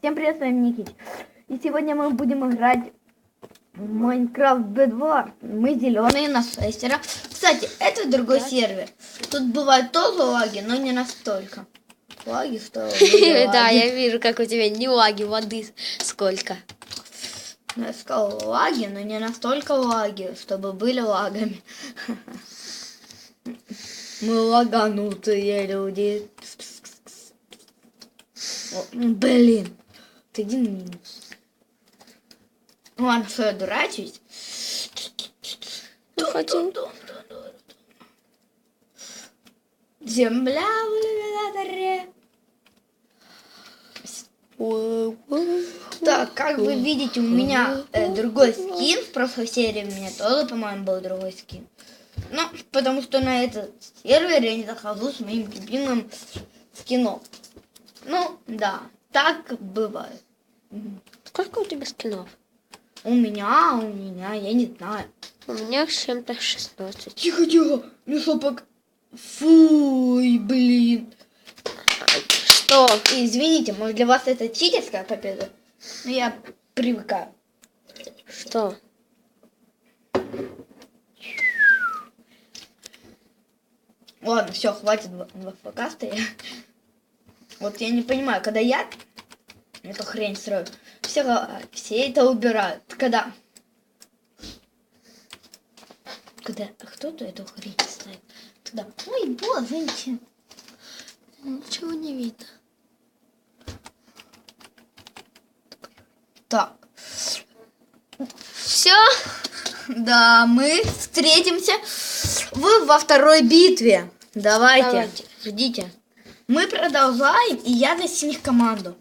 Всем привет, с вами Никич. И сегодня мы будем играть в Майнкрафт B2. Мы зеленые на шестеро. Кстати, это другой сервер. Тут бывают тоже лаги, но не настолько. Лаги, что были Да, лаги. я вижу, как у тебя не лаги воды сколько. Я сказал лаги, но не настолько лаги, чтобы были лагами. Мы лаганутые люди. Блин. Один минус. Ладно, что я дурачусь. Ну, хотел. Земля в элеваторе. Так, как вы видите, у меня э, другой скин. В прошлой серии у меня тоже, по-моему, был другой скин. Ну, потому что на этот сервер я не захожу с моим любимым скином. Ну, да, так бывает. Сколько у тебя скинов? У меня, у меня, я не знаю. У меня с чем-то 16. Тихо, тихо, ну пока... Фуй, блин. Что? Извините, может для вас это читерская победа? Но я привыкаю. Что? Ладно, все, хватит два, два фокаста. Я... Вот я не понимаю, когда я эту хрень строю, все, все это убирают. Когда? Когда кто-то эту хрень ставит. Тогда, ой, боженьки. Ничего не видно. Так, Все? да, мы встретимся в, во второй битве. Давайте, Давайте. ждите. Мы продолжаем, и я за синих команду.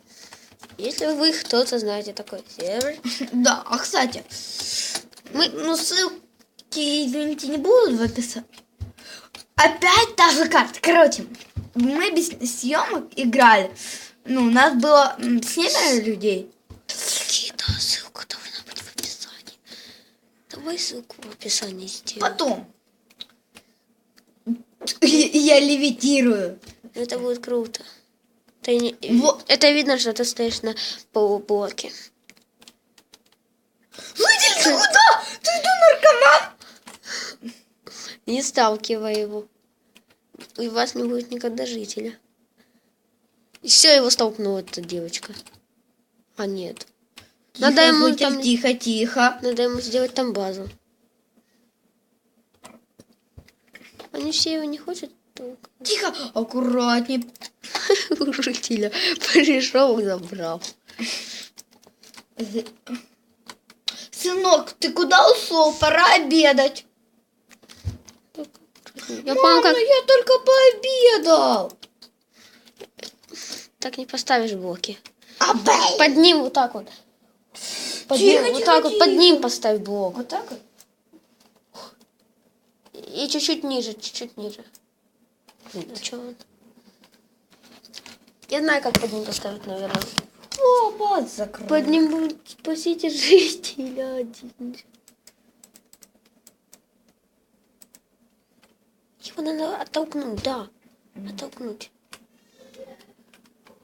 Если вы кто-то знаете такой сервер, Да, а кстати, мы Ну, ссылки, извините, не будут в описании. Опять та же карта. Короче, мы без съемок играли. Ну, у нас было семеро людей. Никита, ссылка должна быть в описании. Давай ссылку в описании сделаем. Потом я левитирую. Это будет круто. Ты не... Вот. Это видно, что ты стоишь на полублоке. Житель, ты куда? Ты что, наркоман? Не сталкивай его. И у вас не будет никогда жителя. И все, его столкнула эта девочка. А нет. Надо Тихо, ему житель, там- Тихо, тихо. Надо ему сделать там базу. Они все его не хотят. Тихо, аккуратней. У жителя пришел и забрал. Сынок, ты куда ушел? Пора обедать. Я помню, как Мама, я только пообедал. так не поставишь блоки. Абей. Под ним вот так вот. Под Тихо, ним, вот тихо, так вот под тихо. ним поставь блок. Вот так вот? И чуть-чуть ниже, чуть-чуть ниже. А чё? Я знаю, как под ним поставить, наверное. О, бот закрой. Под ним будет спасите жителя один. Его надо оттолкнуть, да. Оттолкнуть.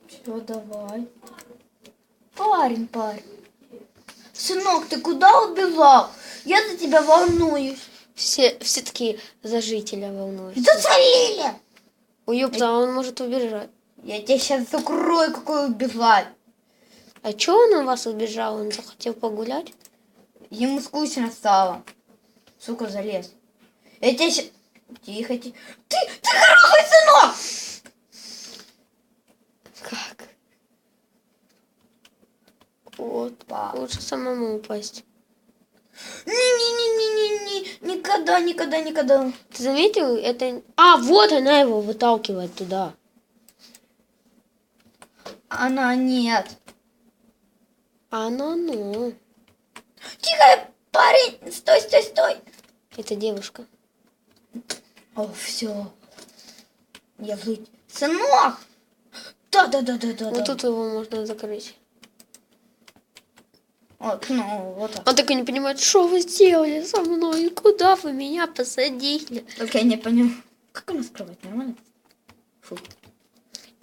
Все, давай. Парень, парень. Сынок, ты куда убежал? Я за тебя волнуюсь. Все, все такие за жителя волнуются. Это залили. Ой, ёпта, а он может убежать. Я тебя сейчас закрою, какой убежать. А чё он у вас убежал? Он захотел погулять? Ему скучно стало. Сука, залез. Я тебя сейчас... Тихо, тихо. Ты, ты хороший сынок! Как? Вот, Па. лучше самому упасть. Никогда, никогда, никогда. Ты заметил? Это... А, вот она его выталкивает туда. Она нет. А ну, ну. Тихо, парень. Стой, стой, стой. Это девушка. О, все. Я жить. Сынок! Да, да, да, да, да. Вот тут его можно закрыть. Вот, ну, вот так. Он такой не понимает, что вы сделали со мной, куда вы меня посадили. Только я не понял. Как она скрывать? Нормально? Фу.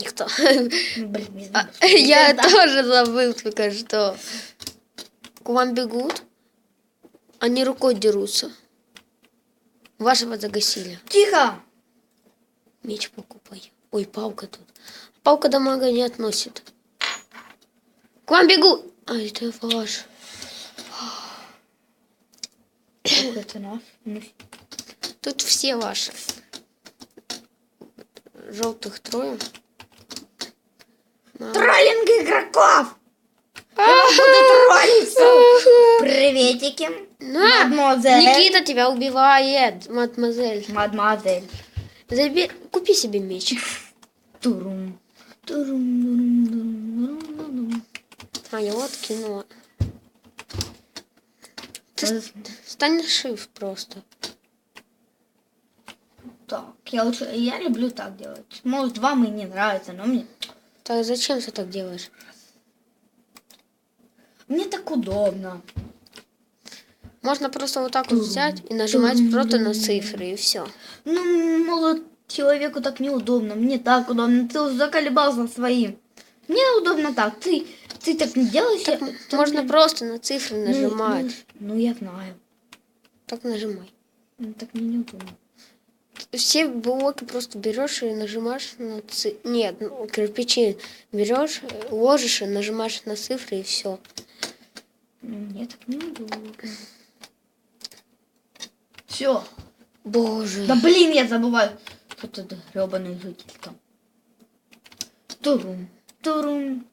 Никто. Блин, не А, Я тоже забыл только что. К вам бегут, они рукой дерутся. Вашего загасили. Тихо! Меч покупай. Ой, палка тут. Палка до мага не относит. К вам бегут. А, это ваш. Сколько это? Ну, Тут все ваши. Желтых трое. Троллинг игроков! Я буду троллиться! Приветики! На! Мадемуазель! Никита тебя убивает, мадемуазель. Мадемуазель! Заби- Купи себе меч. Турум, турум, турум, турум, турум. А, я вот кинула. Ты стань на shift просто. Так, я лучше, я люблю так делать. Может, вам и не нравится, но мне, Так зачем ты так делаешь? мне так удобно. Можно просто вот так вот взять и нажимать просто на цифры и все. Ну, может, человеку так неудобно, мне так удобно. Ты уже заколебался своим. Мне удобно так. Ты, ты так не делаешь. я- ты Можно мне- просто на цифры Ну, нажимать. Ну, ну, я знаю. Так нажимай. Ну, Так мне неудобно. Все блоки просто берешь и нажимаешь на цифры. Нет, ну, кирпичи берешь, э, ложишь и нажимаешь на цифры и все. Ну, Мне так неудобно. Все. Боже. Да блин, я забываю. Что тут гребаный житель там. Турум. Турум.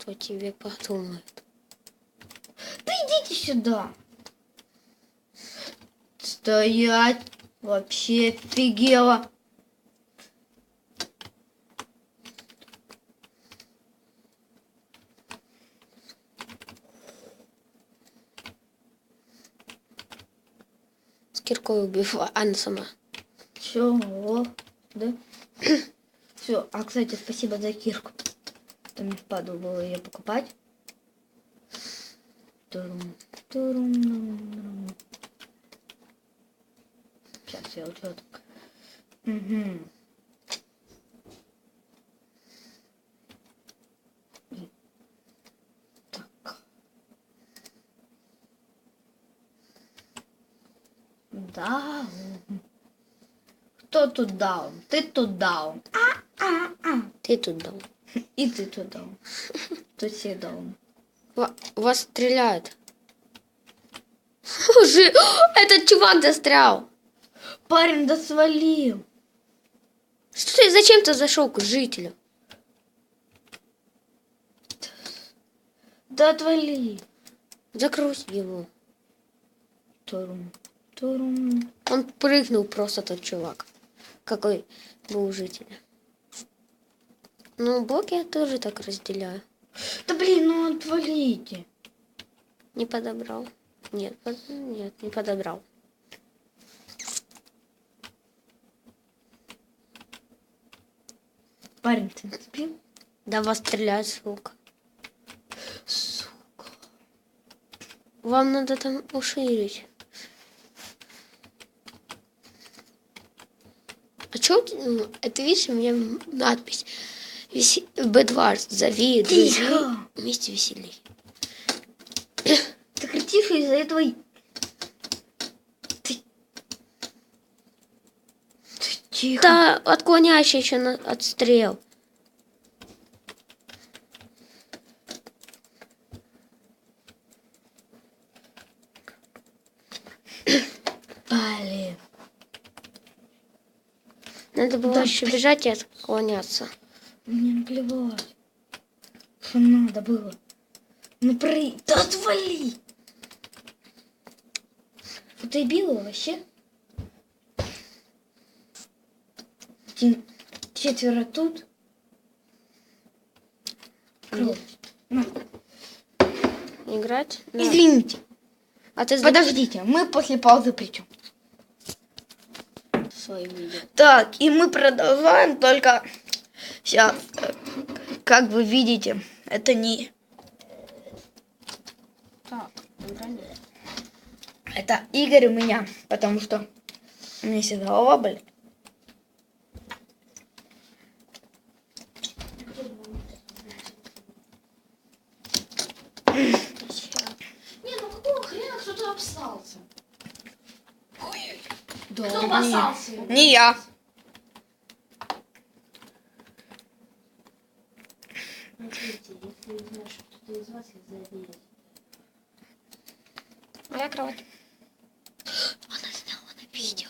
Что тебе подумают? Да идите сюда. Стоять. Вообще офигела. С киркой убивала. Она сама. Чего? Да? Все. А, кстати, спасибо за кирку. То мне впадло было ее покупать. Турум, турум. Сейчас я так. Угу. Так. Даун. Кто тут даун? Ты тут даун. А, а, а. Ты тут дал. И ты тут даун. Тут все даун. Ва- Вас стреляют. Уже этот чувак застрял. Парень, да свалил. Что ты, зачем ты зашел к жителю? Да отвали. Закрой его. Турум, турум. Он прыгнул просто тот чувак. Какой был у жителя. Ну, блоки я тоже так разделяю. Да блин, ну отвалите. Не подобрал. Нет, под- нет, не подобрал. Парень, ты сбил? Да вас стреляют с лука. Сука. Вам надо там уширить. А чё ну, это видишь, у меня надпись. Виси... Б2, зови друзей, вместе веселей. Ты кричишь из-за этого... Ты... Ты тихо. Да, отклоняйся еще на отстрел. Блин. Надо было Да еще бежать и отклоняться. Мне наплевать. Что надо было. Ну про... Да отвали. Ты бил его вообще? Один- Четверо тут. Кровь. На. Играть? Да. Извините. А ты Подождите, мы после паузы причем. Так, и мы продолжаем, только все, как вы видите, это не... Это Игорь у меня, потому что у меня всегда голова болит. Не, ну какого хрена кто-то обсался? Ой. Да, Кто не, не я. Кто их заведет. Моя кровать. Она сняла на видео.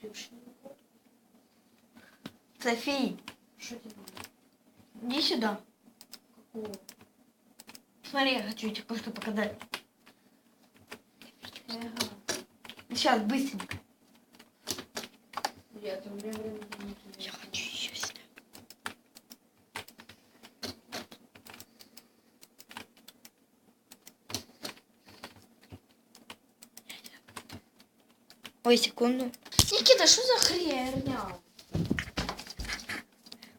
Тюшеньку. София, Что тебе надо? иди сюда. Какого? Смотри, я хочу тебе кое-что показать. Ага. Сейчас, быстренько. Нет, у меня времени нет. Я хочу ее снять. Ой, секунду. Никита, что за херня?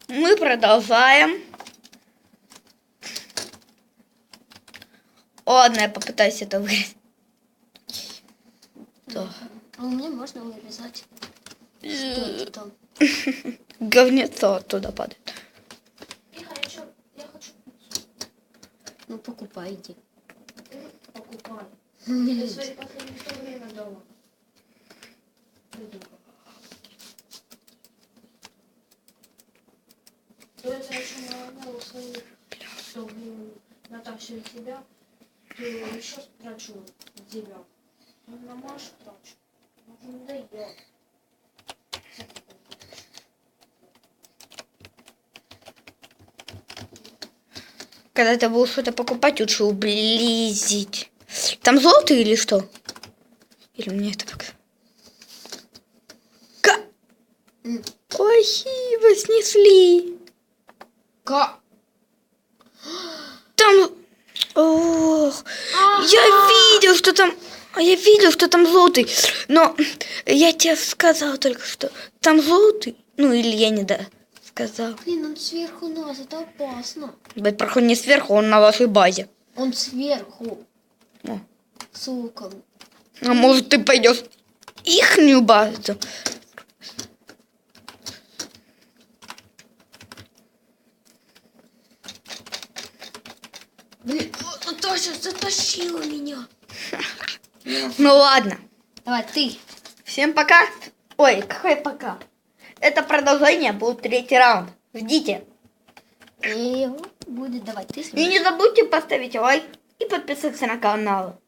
Мы продолжаем. Ладно, я попытаюсь это вырезать. Да. А у меня можно вырезать. Что это там? Говнецо оттуда падает. Тихо, я, чё, я хочу пиццу. Ну, покупай, иди. Ты покупай. Я свои последние время дома. Придурок. То это я еще наверное, свои сто гривен у тебя. Ты еще трачу на тебя. Ну, на Машу трачу. Ну, не дает. Когда ты будешь что-то покупать, лучше ублизить. Там золото или что? Или мне это пока? Ка... М. Ой, его снесли. Ка- Там... Ох, я видел, что там... а Я видел, что там золотый. Но я тебе сказал только что. Там золотый. Ну, или я не да сказал. Блин, он сверху нас, это опасно. Быть, проход не сверху, он на вашей базе. Он сверху. О. Сука. А может, ты пойдешь ихнюю базу? Наташа затащила меня. Ну ладно. Давай, ты. Всем пока. Ой, какой пока? Это продолжение будет третий раунд. Ждите. И будет, давай, ты И не забудьте поставить лайк и подписаться на канал.